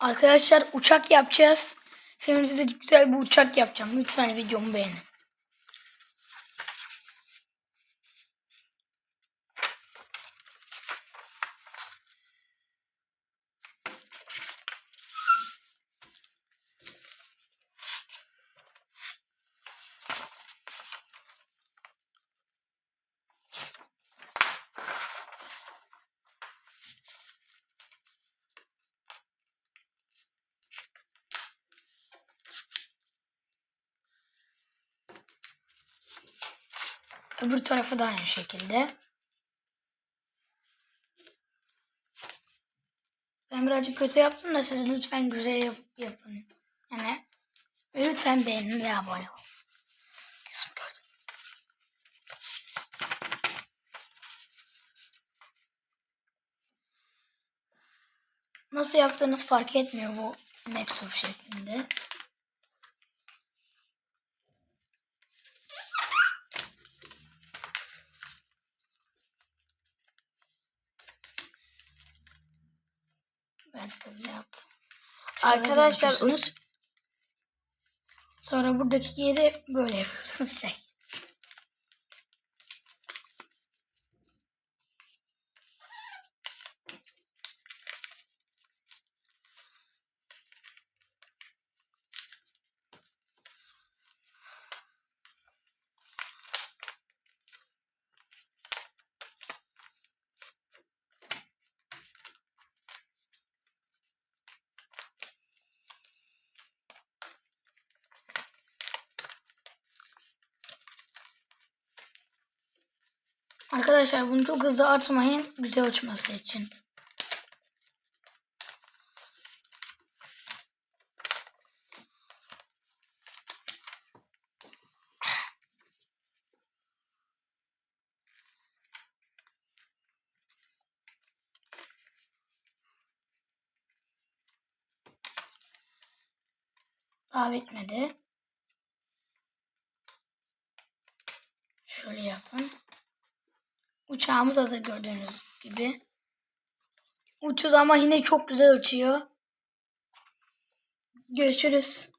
Arkadaşlar uçak yapacağız. Şimdi size güzel bir uçak yapacağım. Lütfen videomu beğenin. Öbür tarafı da aynı şekilde. Ben birazcık kötü yaptım da siz lütfen güzel yap- yapın. Yani ve lütfen beğenin ve abone olun. Gözüm gördüm. Nasıl yaptığınız fark etmiyor bu mektup şeklinde. Ben kızı yaptım. Sonra Arkadaşlar. Sonra buradaki yeri böyle yapıyorsunuz işte. Arkadaşlar bunu çok hızlı atmayın güzel uçması için. Daha bitmedi. Şöyle yapın. Uçağımız hazır gördüğünüz gibi. Uçuyoruz ama yine çok güzel uçuyor. Görüşürüz.